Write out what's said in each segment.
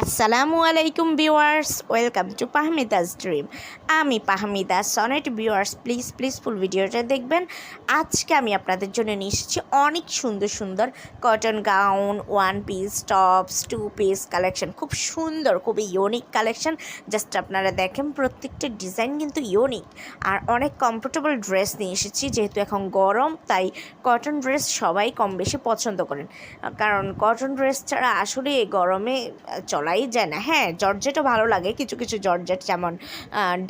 আসসালামু আলাইকুম viewers, welcome to পাহমিদাস ড্রিম। আমি Pahmida Sonet. Viewers, please please full ভিডিওটা দেখবেন। আজকে আমি আপনাদের জন্য নিয়ে এসেছি অনেক সুন্দর সুন্দর cotton gown one piece tops two piece collection খুব সুন্দর, খুবই ইউনিক কালেকশন জাস্ট আপনারা দেখেন, প্রত্যেকটা ডিজাইন কিন্তু ইউনিক আর অনেক কমফোর্টেবল ড্রেস নিয়ে এসেছি, যেহেতু এখন গরম, তাই কটন ড্রেস সবাই কম বেশি পছন্দ করেন। কারণ কটন ড্রেস ছাড়া আসলে গরমে চলাই যায় না। হ্যাঁ জর্জেটও ভালো লাগে। কিছু কিছু জর্জেট যেমন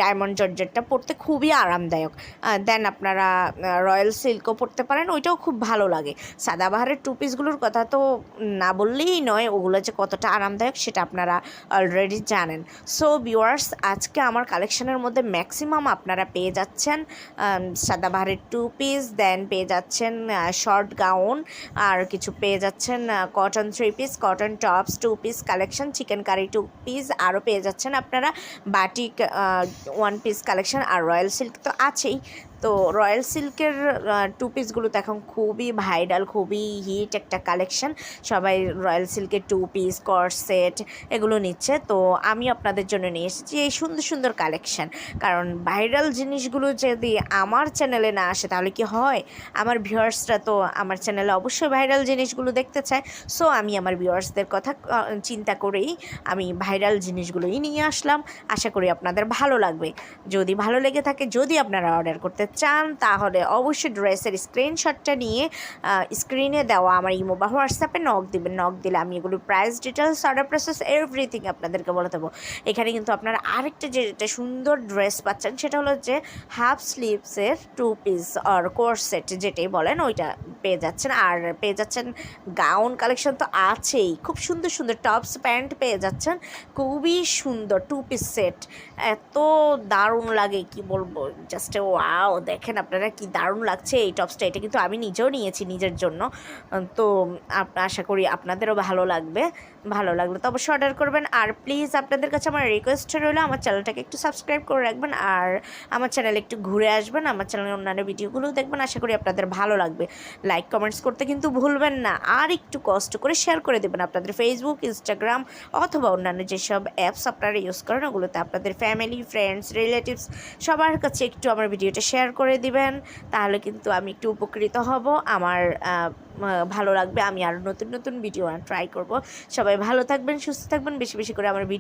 ডায়মন্ড জর্জেটটা পরতে খুবই আরামদায়ক। দেন আপনারা রয়্যাল সিল্কও পরতে পারেন, ওইটাও খুব ভালো লাগে। সাদাবাহারের টু পিসগুলোর কথা তো না বললেই নয়, ওগুলো যে কতটা আরামদায়ক সেটা আপনারা অলরেডি জানেন। সো ভিউয়ার্স আজকে আমার কালেকশনের মধ্যে ম্যাক্সিমাম আপনারা পেয়ে যাচ্ছেন সাদাবাহারের টু পিস দেন পেয়ে যাচ্ছেন শর্ট গাউন আর কিছু পেয়ে যাচ্ছেন cotton three piece cotton tops two piece collection chikankari two piece আরও পেয়ে যাচ্ছেন আপনারা। বাটিক ওয়ান পিস কালেকশন আর রয়্যাল সিল্ক তো আছেই। তো রয়্যাল সিল্কের টু পিসগুলো তো এখন খুবই ভাইরাল খুবই হিট একটা কালেকশন সবাই রয়্যাল সিল্কের টু পিস সেট এগুলো নিচ্ছে। তো আমি আপনাদের জন্য নিয়ে এসেছি এই সুন্দর সুন্দর কালেকশন কারণ ভাইরাল জিনিসগুলো যদি আমার চ্যানেলে না আসে, তাহলে কি হয়? আমার ভিউয়ার্সরা তো আমার চ্যানেলে অবশ্যই ভাইরাল জিনিসগুলো দেখতে চায়। সো আমি আমার ভিউয়ার্সদের কথা চিন্তা করেই আমি ভাইরাল জিনিসগুলোই নিয়ে আসলাম। আশা করি আপনাদের ভালো লাগবে। যদি ভালো লেগে থাকে, যদি আপনারা অর্ডার করতে চান, তাহলে অবশ্যই ড্রেসের স্ক্রিনশটটা নিয়ে স্ক্রিনে দেওয়া আমার ইমো বা হোয়াটসঅ্যাপে নক দেবেন নক দিলে আমি এগুলো price details order process everything আপনাদেরকে বলে দেবো। এখানে কিন্তু আপনারা আরেকটা যেটা সুন্দর ড্রেস পাচ্ছেন, সেটা হলো যে হাফ স্লিভসের টু পিস আর কোর্সেট যেটাই বলেন, ওইটা পেয়ে যাচ্ছেন। আর পেয়ে যাচ্ছেন গাউন কালেকশন তো আছেই। খুব সুন্দর সুন্দর টপস, প্যান্ট পেয়ে যাচ্ছেন। খুবই সুন্দর টু পিস সেট এত দারুণ লাগে, কি বলব? জাস্ট ওয়াও দেখেন আপনারা কি দারুণ লাগছে এই টপসটা। এটা কিন্তু আমি নিজেও নিয়েছি নিজের জন্য। তো আশা করি আপনাদেরও ভালো লাগবে। ভালো লাগলে তো অবশ্যই অর্ডার করবেন। আর প্লিজ আপনাদের কাছে আমার রিকোয়েস্ট রইল, আমার চ্যানেলটাকে একটু সাবস্ক্রাইব করে রাখবেন। আর আমার চ্যানেলে একটু ঘুরে আসবেন। আমার চ্যানেলের অন্যান্য ভিডিওগুলোও দেখবেন। আশা করি আপনাদের ভালো লাগবে। লাইক কমেন্টস করতে কিন্তু ভুলবেন না। আর একটু কষ্ট করে শেয়ার করে দেবেন আপনাদের ফেসবুক ইনস্টাগ্রাম অথবা অন্যান্য যেসব অ্যাপস আপনারা ইউজ করেন, ওগুলোতে আপনাদের ফ্যামিলি ফ্রেন্ডস রিলেটিভস সবার কাছে একটু আমার ভিডিওটা শেয়ার করে দিবেন। তাহলে কিন্তু আমি একটু উপকৃত হব। আমার ভালো লাগবে। আমি আরও নতুন নতুন ভিডিও ট্রাই করব। সবাই ভালো থাকবেন, সুস্থ থাকবেন। বেশি বেশি করে আমার ভিডিও